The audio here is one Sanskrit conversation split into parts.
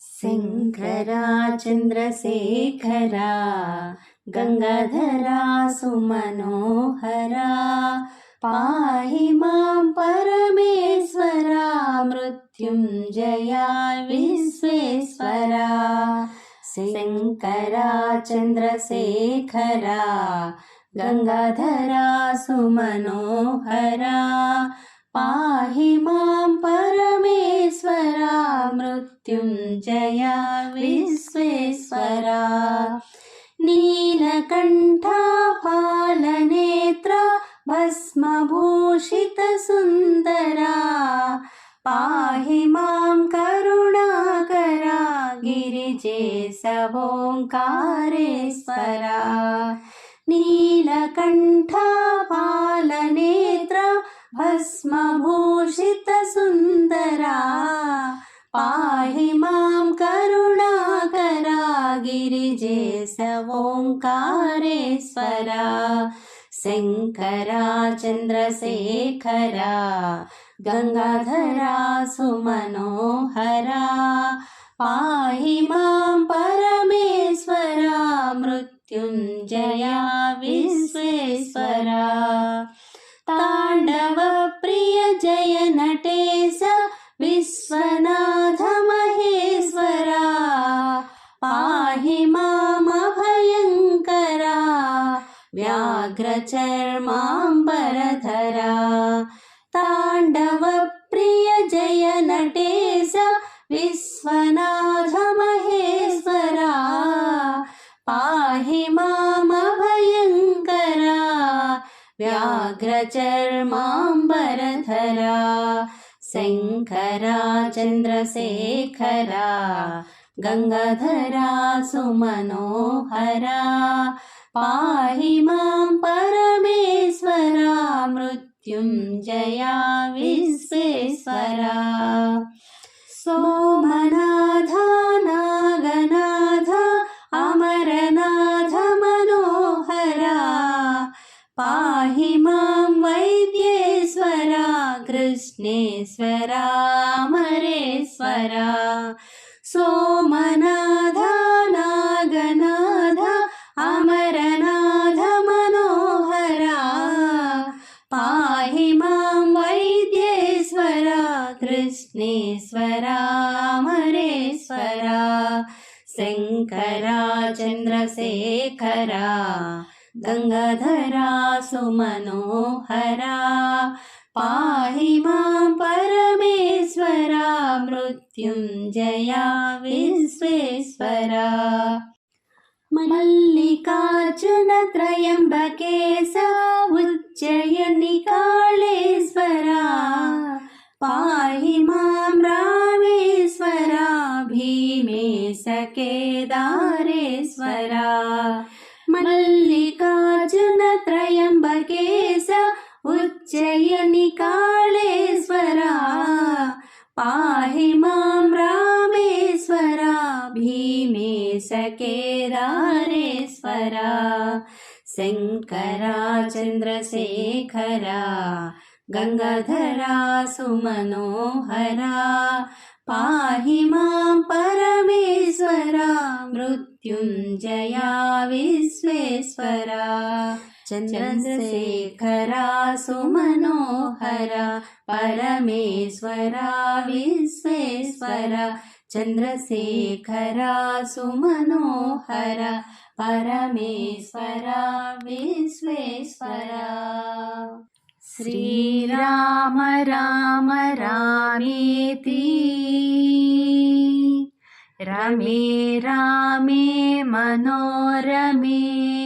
శంకరా చంద్రశేఖరా గంగాధరా సుమనోహరా పాహి మాం పరమేశ్వరా మృత్యుంజయా విశ్వేశ్వరా. శంకరా చంద్రశేఖరా గంగాధరా సుమనోహరా పాహి మాం मृत्युञ्जया विश्वेश्वरा। नीलकण्ठ फालनेत्र भस्मभूषित पाहि मां करुणाकरा गिरिजे सवोङ्कारेश्वरा। सोङ्कारेश्वरा भस्मभूषितसुन्दरा। पा महिमां करुणाकरा गिरिजेश ओङ्कारेश्वरा शङ्करा चन्द्रशेखरा गङ्गाधरा सुमनोहरा पाहि मां परमेश्वरा मृत्युञ्जया विश्वेश्वर व्याघ्रचर्माम्बरधरा ताण्डवप्रिय जय नटेश विश्वनाथ महेश्वरा पाहि मामभयङ्करा। व्याघ्रचर्माम्बरधरा शङ्करा चन्द्रशेखरा गङ्गाधरा सुमनोहरा पाहि माँ परमेश्वरा, मृत्युञ्जया विश्वेश्वरा। सोमनाथ, नागनाथ, अमरनाथ, मनोहरा। पाहि माँ वैद्येश्वरा, कृष्णेश्वरा अमरेश्वरा सोमनाथ कृष्णेश्वरा अमरेश्वरा शङ्करा चन्द्रशेखरा गङ्गाधरा सुमनोहरा पाहि मां परमेश्वरा मृत्युञ्जया विश्वेश्वरा मल्लिकार्जुन त्रयम्बकेश उच्चयनिकाळेश्वरा पाहि मां रामेश्वरा भीमेश केदारेश्वरा शङ्करा चन्द्रशेखरा गङ्गाधरा सुमनोहरा पाहि मां परमेश्वरा मृत्युञ्जया विश्वेश्वरा चन्द्रशेखरा सुमनोहरा परमेश्वरा विश्वेश्वरा। चन्द्रशेखरा सुमनोहरा परमेश्वरा विश्वेश्वरा। श्रीराम राम रामेति। रमे रामे मनोरमे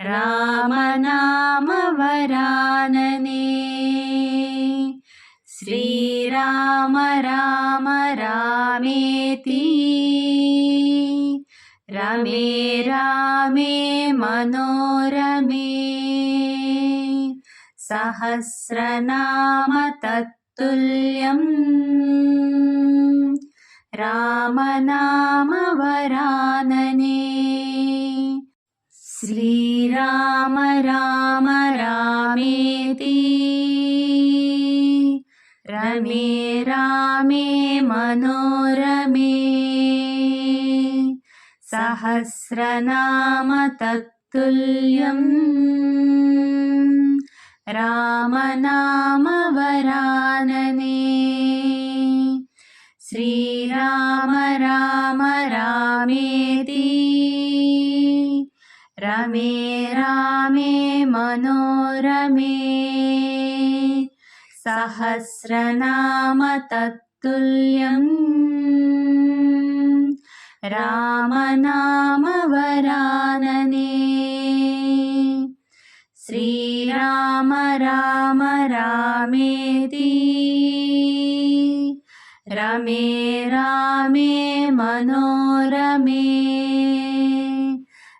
रामनामवरानने श्रीराम राम रामेति। रमे रामे मनोरमे। सहस्रनाम तत्तुल्यम्। रामनाम वरानने श्रीराम राम रामेति। रमे रामे मनोरमे। सहस्रनाम तत्तुल्यम्। रामनाम वरानने। श्रीराम राम रामेति रमे रामे मनोरमे। सहस्रनाम तत्तुल्यम् रामनाम वरानने श्रीराम राम रामेति। रमे रामे मनोरमे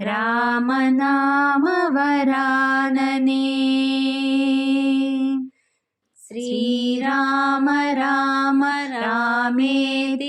रामनाम वरानने श्रीराम राम रामेति।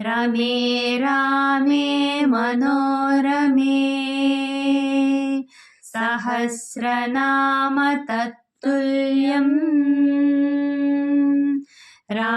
रमे रामे मनोरमे। सहस्रनाम तत्तुल्यम् रा